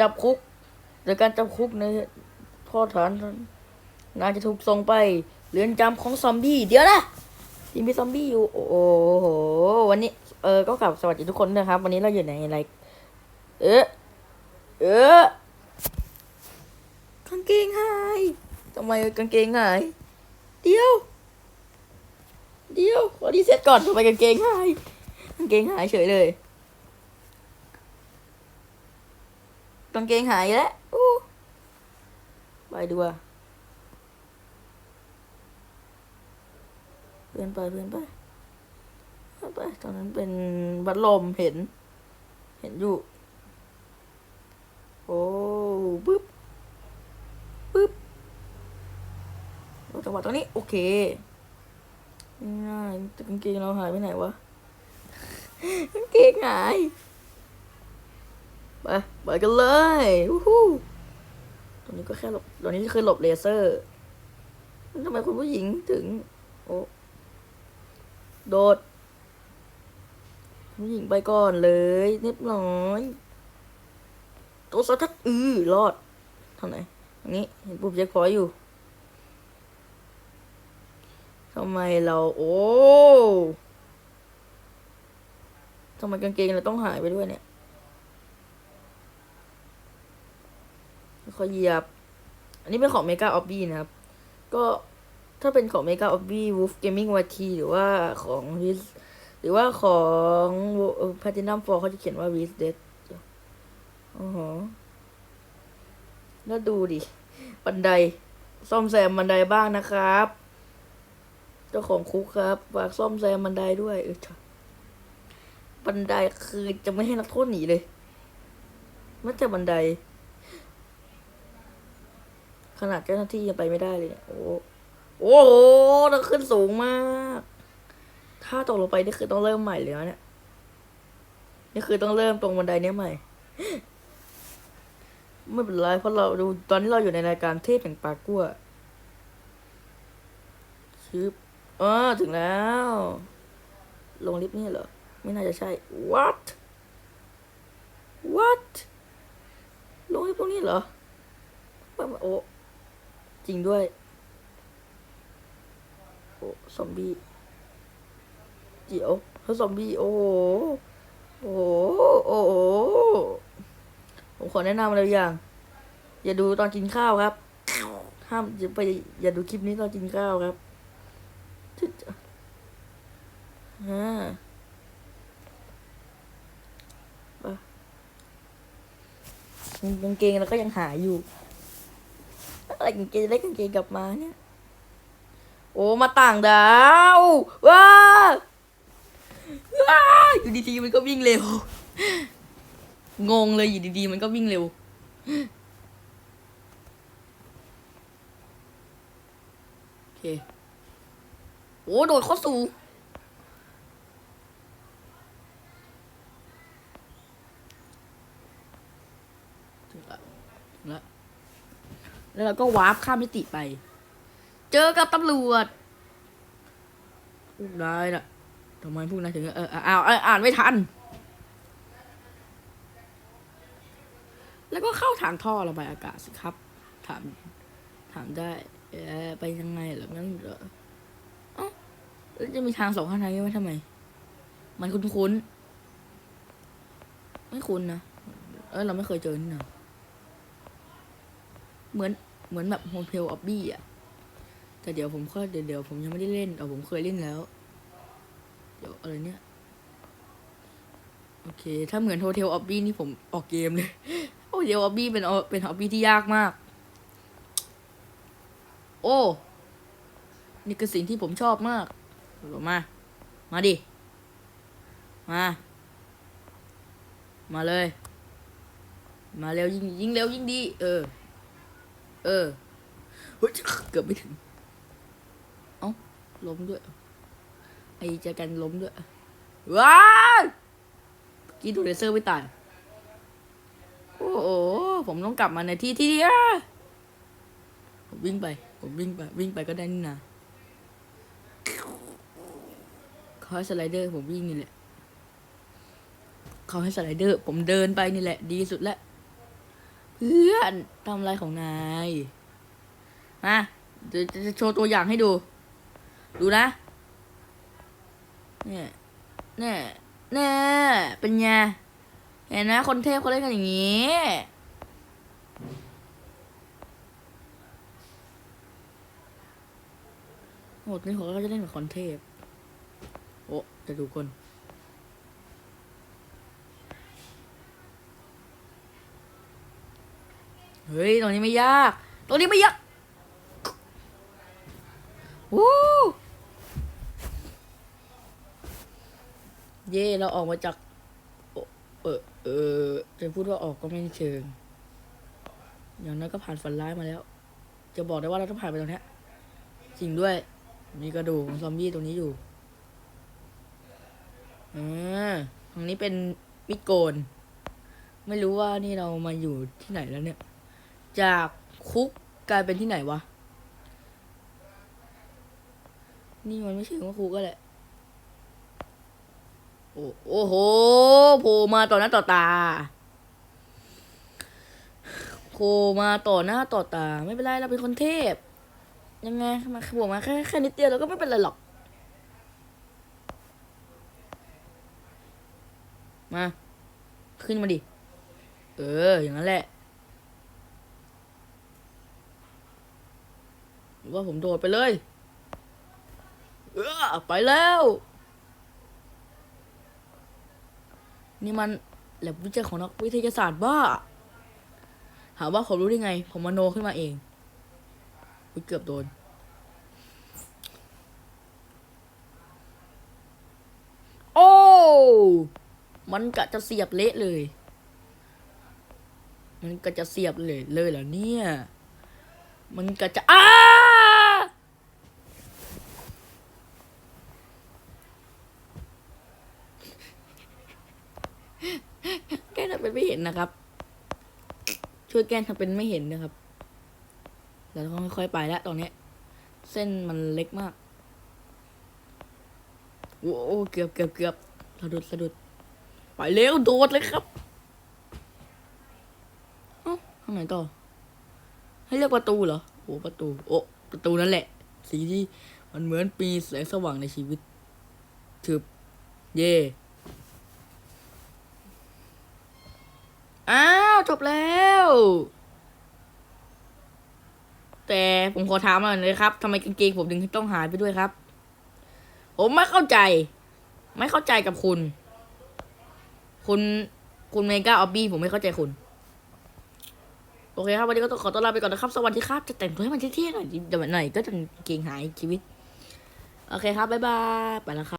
จับคุกโดยการจำคุกในโทษฐานนาจะถูกส่งไปเรือนจำของซอมบี้เดี๋ยวนะยังมีซอมบี้อยู่ โอ้โห วันนี้ เออ ก็กลับสวัสดีทุกคนนะครับ วันนี้เราอยู่ในอะไร เออเออกางเกงหายทำไมกางเกงหาย เดี๋ยว เดี๋ยวขอดีเซ็ตก่อนทำไมกางเกงหาย กางเกงหายเฉยเลยางเกงหายแล้วไปดูว่าเพื่อนไปเพื่อนไปเพื่อนไปตอนนั้นเป็นบัดลมเห็น เห็นอยู่ โอ้ปึ๊บปึ๊บจังหวะตรงนี้ โอเคง่ายแต่กางเกงเราหายไปไหนวะกางเกงหายไป ไปกันเลยวู้ฮู้ตรงนี้ก็แค่หลบตรงนี้คือหลบเลเซอร์ทำไมคุณผู้หญิงถึง โอ้โดดผู้หญิงไปก่อนเลยเรียบร้อยตัวสะทัดอือรอดทางไหนตรงนี้เห็นปุ่มเช็คพอยอยู่ทำไมเรา โอ้ทำไมกางเกงเราต้องหายไปด้วยเนี่ย ขาเหยียบ อันนี้เป็นของ Mega o b b y นะครับ ก็ถ้าเป็นของ Mega o b b y Wolf Gaming YT หรือว่าของ Riz หรือว่าของ Platinum 4เขาจะเขียนว่า Riz Dead อ๋อแล้วดูดิ บันได ซ่อมแซมบันไดบ้างนะครับ เจ้าของคุกครับฝากซ่อมแซมบันไดด้วยเออบันไดคือจะไม่ให้นักโทษหนีเลยแม้แต่บันได ขนาดเจ้าหน้าที่ยังไปไม่ได้เลยเนี่ยโอ้โอ้โหต้องขึ้นสูงมาก ถ้าตกลงไปนี่คือต้องเริ่มใหม่เลยนะเนี่ยนี่คือต้องเริ่มตรงบันไดเนี้ยใหม่ ไม่เป็นไรเพราะเราดูตอนนี้เราอยู่ในรายการเทพแห่งปากัวชืบอ๋อถึงแล้ว ลงลิฟต์นี่เหรอ ไม่น่าจะใช่ what what ลงลิฟต์ตรงนี้เหรอโอ้ จริงด้วย โอ้ซอมบี้เดี๋ยวเขาซอมบี้โอ้โหโอ้โหโอ้ผมขอแนะนำอะไรอย่าง อย่าดูตอนกินข้าวครับ ห้ามอย่าไปอย่าดูคลิปนี้ตอนกินข้าวครับทึดอ่าไปกางเกงเราก็ยังหาอยู่ อะไรกางเกงได้กางเกงกลับมาเนี่ย โอ้มาต่างดาวว้าว้าอยู่ดีๆมันก็วิ่งเร็ว งงเลยอยู่ดีๆมันก็วิ่งเร็วโอเคโอ้โดดเข้าสู่ ถึงละถึงละ แล้วเราก็วาร์ปข้ามมิติไป เจอกับตำรวจพวกนายน่ะทำไมพวกนายถึงเอออ้าวอ่านไม่ทัน แล้วก็เข้าทางท่อระบายอากาศสิครับ ถาม ถามได้เออไปยังไงหรองั้นเหรออ้าแล้วจะมีทางสองข้างทางนี้ไว้ทำไม มันคุ้นๆไม่คุ้นนะ เออเราไม่เคยเจอนี่นะเหมือน เหมือนแบบโฮเทลออบบี้อะ แต่เดี๋ยวผมก็เดี๋ยวเดี๋ยวผมยังไม่ได้เล่นแต่ผมเคยเล่นแล้ว เดี๋ยวอะไรเนี่ย โอเค ถ้าเหมือนโฮเทลออบบี้นี่ผมออกเกมเลยโฮเทลออบบี้เป็นเป็นออบบี้ที่ยากมาก โอ้ นี่คือสิ่งที่ผมชอบมากมา มาดิ มา มาเลย มาเร็วยิ่งยิ่งเร็วยิ่งดี เออ เออเฮ้ยเกือบไม่ถึง เอ้าล้มด้วย ไอเจอกันล้มด้วย ว้าวกินดูเลเซอร์ไม่ตาย โอ้โห ผมต้องกลับมาในที่ที่อะผมวิ่งไป ผมวิ่งไป วิ่งไปก็ได้นี่นะเขาให้สไลเดอร์ ผมวิ่งนี่แหละ เขาให้สไลเดอร์ ผมเดินไปนี่แหละ ดีสุดแล้ว เพื่อนทำอะไรของนาย มาเดี๋ยวจะโชว์ตัวอย่างให้ดู ดูนะ เนี่ยเนี่ยเนี่ยเป็นไง เห็นนะ คนเทพเขาเล่นกันอย่างนี้ โหดนี่เขาก็จะเล่นแบบคอนเทพ โอ้จะดูคน เฮ้ย ตรงนี้ไม่ยาก ตรงนี้ไม่ยากวู้เย่เราออกมาจาก เออเออจะพูดว่าออกก็ไม่เชิง อย่างนั้นก็ผ่านฝันร้ายมาแล้ว จะบอกได้ว่าเราต้องผ่านไปตรงนี้จริงด้วย มีกระดูกของซอมบี้ตรงนี้อยู่อ่าตรงนี้เป็นมิโกน ไม่รู้ว่านี่เรามาอยู่ที่ไหนแล้วเนี่ย จากคุกกลายเป็นที่ไหนวะ นี่มันไม่ใช่ว่าคุกก็แหละ โอ้โหโผล่มาต่อหน้าต่อตาโผล่มาต่อหน้าต่อตา ไม่เป็นไรเราเป็นคนเทพ ยังไงมาโผล่มาแค่แค่นิดเดียวเราก็ไม่เป็นไรหรอก มา ขึ้นมาดิ เออ อย่างนั้นแหละ หรือ ว่าผมโดดไปเลย เออไปแล้ว นี่มันแลบวิจัยของนักวิทยาศาสตร์บ้า หาว่าผมรู้ได้ไง ผมมโนขึ้นมาเองเกือบโดน โอ้ มันกะจะเสียบเละเลย มันก็จะเสียบเลยเลยเหรอเนี่ย มันก็จะอ้า แกล้งทำ เป็นไม่เห็นนะครับ ช่วยแกล้งทำเป็นไม่เห็นนะครับเราต้องค่อยๆไปแล้วตรงนี้ เส้นมันเล็กมากโอ้โหเกือบเกือบเกือบสะดุดสะดุดไปเร็วโดดเลยครับเอ้าทางไหนต่อ ให้เรียกประตูเหรอโอ้ประตู โอ้ประตูนั่นแหละ สีที่มันเหมือนปีแสงสว่างในชีวิตถึบเย่ อ้าว จบแล้ว แต่ผมขอถามหน่อยเลยครับทำไมกางเกงผมถึงต้องหายไปด้วยครับ ผมไม่เข้าใจ ไม่เข้าใจกับคุณ คุณคุณเมกาออบบี้ผมไม่เข้าใจคุณ โอเคครับ วันนี้ก็ต้องขอต้อนรับไปก่อนนะครับ สวัสดีครับ จะแต่งตัวให้มันเท่ๆหน่อยเดี๋ยวหน่อยก็จะเกงหายชีวิต โอเคครับ บ๊ายบาย ไปแล้วครับ